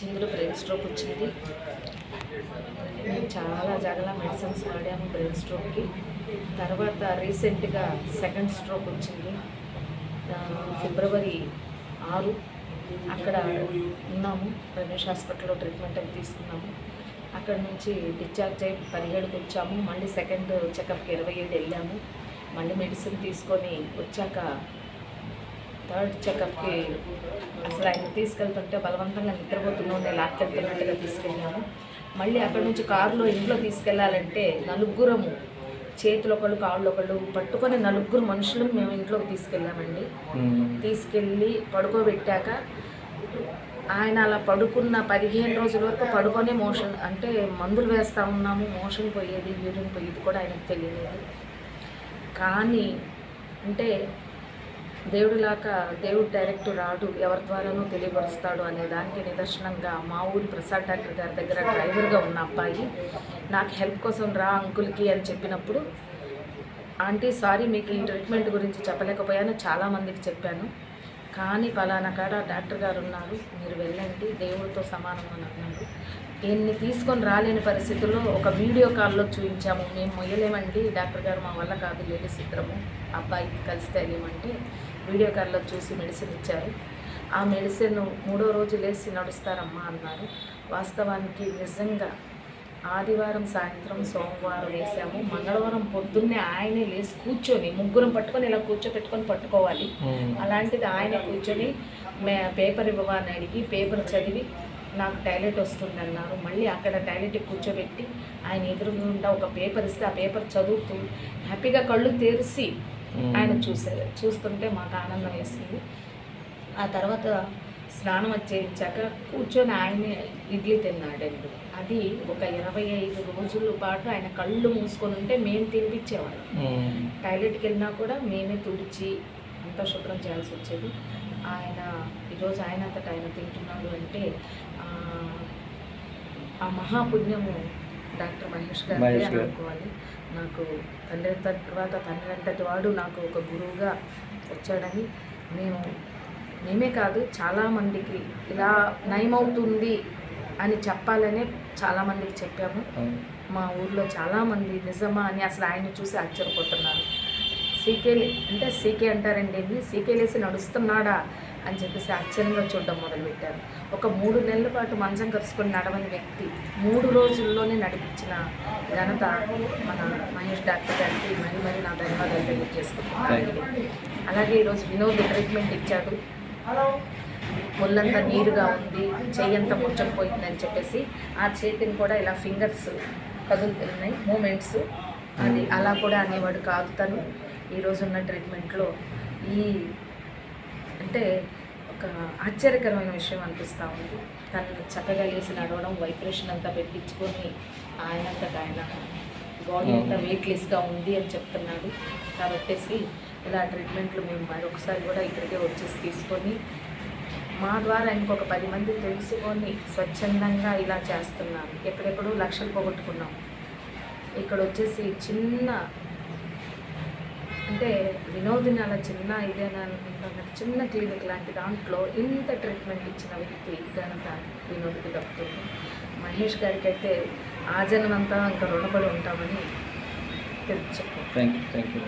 చంద్రుడు brain stroke వచ్చింది. మేము చాలా జగల మెడిసిన్స్ వాడాము బ్రెయిన్ స్ట్రోక్కి. తర్వాత రీసెంట్గా సెకండ్ స్ట్రోక్ వచ్చింది. ఫిబ్రవరి ఆరు అక్కడ ఉన్నాము. రమేష్ హాస్పిటల్లో ట్రీట్మెంట్ అది తీసుకున్నాము. అక్కడ నుంచి డిశ్చార్జ్ అయ్యి పదిహేడుకి వచ్చాము. మళ్ళీ సెకండ్ చెకప్కి ఇరవై ఏడు వెళ్ళాము. మళ్ళీ మెడిసిన్ తీసుకొని వచ్చాక థర్డ్ చెకప్కి అసలు ఆయన తీసుకెళ్తుంటే బలవంతంగా నిద్రపోతున్నాడే. లాక్కెళ్తున్నట్టుగా తీసుకెళ్ళాము మళ్ళీ అక్కడ నుంచి కారులో ఇంట్లో తీసుకెళ్ళాలంటే నలుగురము చేతులు ఒకళ్ళు కాళ్ళు ఒకళ్ళు పట్టుకొని నలుగురు మనుషులు మేము ఇంట్లోకి తీసుకెళ్ళామండి. తీసుకెళ్ళి పడుకోబెట్టాక ఆయన అలా పడుకున్న పదిహేను రోజుల వరకు పడుకొనే మోషన్ అంటే మందులు వేస్తూ ఉన్నాము మోషన్ పోయేది యూరిన్ పోయేది కూడా ఆయనకు తెలియలేదు. కానీ అంటే దేవుడిలాగా దేవుడు డైరెక్ట్ రాడు ఎవరి ద్వారానో తెలియపరుస్తాడు అనే దానికి నిదర్శనంగా మా ఊరి ప్రసాద్ డాక్టర్ గారి దగ్గర డ్రైవర్గా ఉన్న అబ్బాయి నాకు హెల్ప్ కోసం రా అంకుల్కి అని చెప్పినప్పుడు ఆంటీ సారీ మీకు ఈ ట్రీట్మెంట్ గురించి చెప్పలేకపోయాను చాలామందికి చెప్పాను. కానీ పలానా కాడ డాక్టర్ గారు ఉన్నారు. మీరు వెళ్ళండి దేవుడితో సమానం అని అన్నారు. ఈయన్ని తీసుకొని రాలేని పరిస్థితుల్లో ఒక వీడియో కాల్లో చూపించాము. మేము మొయ్యలేమండి డాక్టర్ గారు మా వల్ల కాదు లేడీస్ ఇద్దరము అబ్బాయి కలిసి తెలియమంటే వీడియో కాల్లో చూసి మెడిసిన్ ఇచ్చారు. ఆ మెడిసిన్ మూడో రోజు లేచి నడుస్తారమ్మా అన్నారు. వాస్తవానికి నిజంగా ఆదివారం సాయంత్రం సోమవారం వేసాము మంగళవారం పొద్దున్నే ఆయనే లేచి కూర్చొని ముగ్గురం పట్టుకొని ఇలా కూర్చోపెట్టుకొని పట్టుకోవాలి. అలాంటిది ఆయన కూర్చొని మే పేపర్ ఇవ్వవా అని అడిగి పేపర్ చదివి నాకు టాయిలెట్ వస్తుంది అన్నారు మళ్ళీ అక్కడ టాయిలెట్కి కూర్చోబెట్టి ఆయన ఎదురుగుండా ఒక పేపర్ ఇస్తే ఆ పేపర్ చదువుతూ హ్యాపీగా కళ్ళు తెరిచి ఆయన చూసారు చూస్తుంటే మాకు ఆనందం వేసింది. ఆ తర్వాత స్నానం చేయించాక కూర్చొని ఆయనే ఇడ్లీ తిన్నాడండి అది ఒక ఇరవై ఐదు రోజుల పాటు ఆయన కళ్ళు మూసుకొని ఉంటే మేము తినిపించేవాళ్ళం. టాయిలెట్కి వెళ్ళినా కూడా మేమే తుడిచి అంతా శుభ్రం చేయాల్సి వచ్చేది. ఆయన ఈరోజు ఆయన అంతటా ఆయన తింటున్నాడు అంటే ఆ, మహాపుణ్యము డాక్టర్ మహేష్ గారు. అనుకోవాలి. నాకు తండ్రి తర్వాత తండ్రి అంతటి వాడు నాకు ఒక గురువుగా వచ్చాడని మేము మేమే కాదు చాలామందికి ఇలా నయమవుతుంది అని చెప్పాలనే చాలామందికి చెప్పాము. మా ఊర్లో చాలామంది నిజమా అని అసలు ఆయన చూసి ఆశ్చర్యపోతున్నారు. సీకే అంటే సీకే అంటారండి ఏంటి సీకే లేసి నడుస్తున్నాడా అని చెప్పేసి ఆశ్చర్యంగా చూడడం మొదలుపెట్టారు. ఒక మూడు నెలల పాటు మంచం కరుచుకొని నడవని వ్యక్తి మూడు రోజుల్లోనే నడిపించిన ఘనత మన మహేష్ డాక్టర్ గారికి మరీ మరీ నా ధన్యవాదాలు తెలియజేసుకుంటున్నాను. అలాగే ఈరోజు వినోద్ ట్రీట్మెంట్ ఇచ్చాడు. ఒళ్ళంతా నీరుగా ఉంది చెయ్యంతా ముచ్చకపోయిందని చెప్పేసి ఆ చేతిని కూడా ఇలా ఫింగర్స్ కదులుతున్నాయి మూమెంట్స్. అది అలా కూడా అనేవాడు కాదు తను. ఈరోజు ఉన్న ట్రీట్మెంట్లో ఈ అంటే ఒక ఆశ్చర్యకరమైన విషయం అనిపిస్తూ ఉంది. తను చక్కగా లేసి నడవడం వైబ్రేషన్ అంతా పెట్టించుకొని ఆయనంతట ఆయన బాడీ అంతా వెయిట్లెస్గా ఉంది అని చెప్తున్నాడు. కాబట్టేసి ఇలా ట్రీట్మెంట్లు మేము మరొకసారి కూడా ఇక్కడికే వచ్చేసి తీసుకొని మా ద్వారా ఇంకొక పది మంది తెలుసుకొని స్వచ్ఛందంగా ఇలా చేస్తున్నాం ఎక్కడెక్కడో లక్షలు పోగొట్టుకున్నాం. ఇక్కడ వచ్చేసి చిన్న అంటే వినోదిని అలా చిన్న ఇదేనా అనుకుంటున్నాను. చిన్న క్లినిక్ లాంటి దాంట్లో ఇంత ట్రీట్మెంట్ ఇచ్చిన వ్యక్తి ఘనత వినోద్కి దక్కుతుంది మహేష్ గారికి అయితే ఆ జన్మంతా ఇంకా రుణపడి ఉంటామని తెలుసు థ్యాంక్ యూ థ్యాంక్ యూ